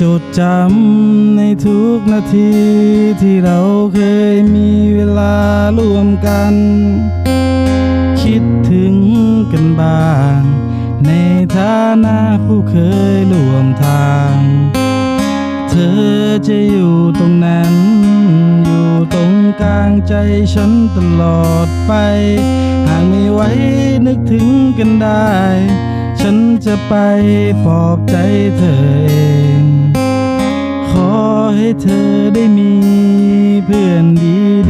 จดจำในทุกนาทีที่เราเคยมีเวลาร่วมกัน คิดถึงกันบ้าง ในฐานะผู้เคยร่วมทาง เธอจะอยู่ตรงนั้น อยู่ตรงกลางใจฉันตลอดไป หากไม่ไหวนึกถึงกันได้ ฉันจะไปปลอบใจเธอเองขอ ให้เธอได้มี เพื่อน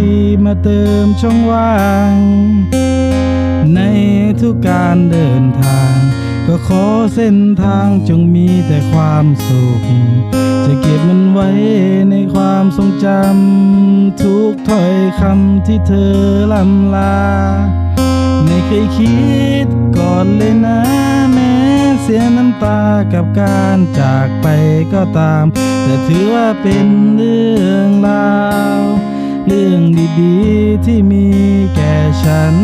ดีๆ มาเติมช่องว่าง ในทุกการเดินทาง ก็ขอเส้นทางจงมีแต่ความสุข จะเก็บมันไว้ในความทรงจำ ทุกถ้อยคำที่เธอลำลา ไม่เคยคิดก่อนเลยนะแม้ เสียน้ำตากับการจากไปก็ตาม แต่ถือว่าเป็นเรื่องราว เรื่องดีๆที่มีแก่ฉัน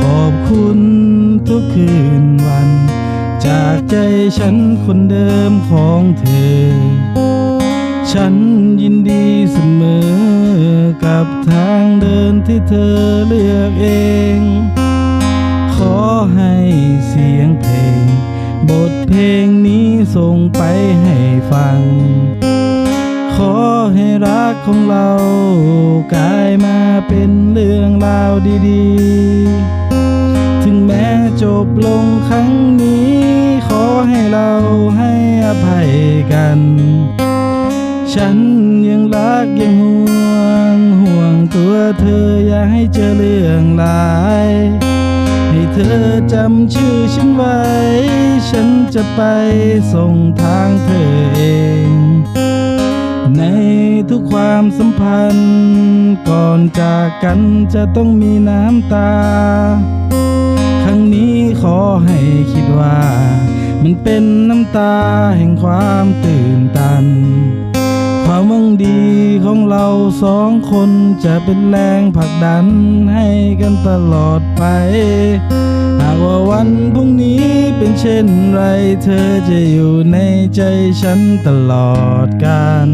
ขอบคุณทุกคืนวัน จากใจฉันคนเดิมของเธอ ฉันยินดีเสมอกับทางเดินที่เธอเลือกเอง ขอให้เสียงเพลง บทเพลงนี้ส่งไปให้ฟัง ขอให้รักของเรากลายมาเป็นเรื่องราวดีๆ ถึงแม้จบลงครั้งนี้ ขอให้เราให้อภัยกัน ฉันยังรักยังห่วงห่วงตัวเธออย่าให้เจอเรื่องร้าย ให้เธอจำชื่อฉันไว้ ฉันจะไปส่งทางเธอเอง ในทุกความสัมพันธ์ ก่อนจากกันจะต้องมีน้ำตา ครั้งนี้ขอให้คิดว่า มันเป็นน้ำตาแห่งความตื่นตัน ของเราสองคนจะเป็นแรงผลักดันให้กันตลอดไป หากว่าวันพรุ่งนี้เป็นเช่นไร เธอจะอยู่ในใจฉันตลอดกาล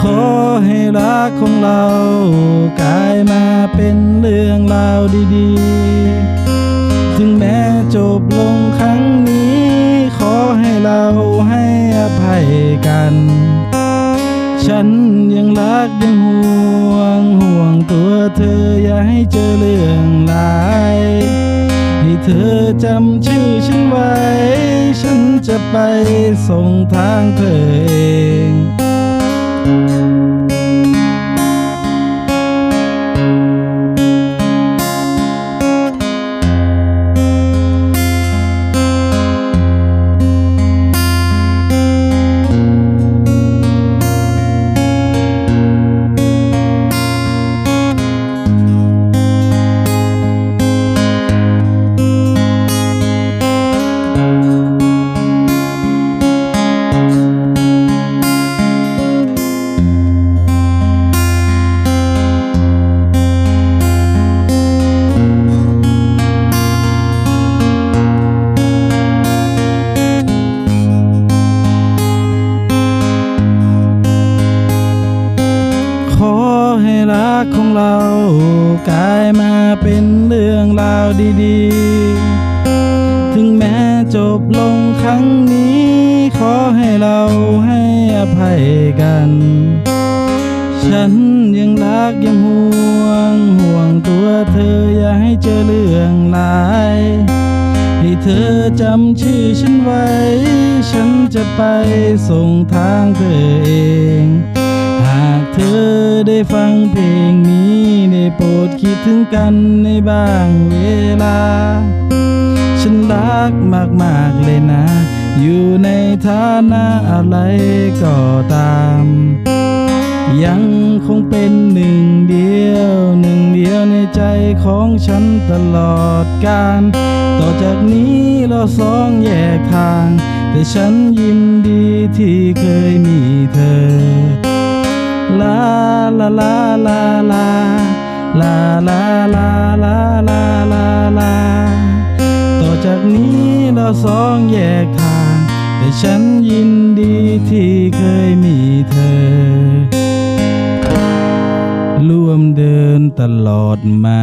ขอให้รักของเรา กลายมาเป็นเรื่องราวดีๆ ฉันยังรักยังห่วงห่วงตัวเธออย่าให้เจอเรื่องร้ายให้เธอจำชื่อฉันไว้ ฉันจะไปส่งทางเธอ รักของเรากลายมาเป็นเรื่องราวดีๆ ถึงแม้จบลงครั้งนี้ ขอให้เราให้อภัยกัน ฉันยังรักยังห่วงห่วงตัวเธออย่าให้เจอเรื่องร้ายให้เธอจำชื่อฉันไว้ ฉันจะไปส่งทางเธอเอง ได้ฟังเพลงนี้ได้โปรดคิดถึงกันในบางเวลา ฉันรักมากๆเลยนะ อยู่ในฐานะอะไรก็ตาม ยังคงเป็นหนึ่งเดียวหนึ่งเดียวในใจของฉันตลอดกาลต่อจากนี้เราสองแยกทาง แต่ฉันยินดีที่เคยมีเธอ ลาลาลาลาลาลาลาลาลาลาลาลาต่อจากนี้เราสองแยกทาง แต่ฉันยินดีที่เคยมีเธอ ร่วมเดินตลอดมา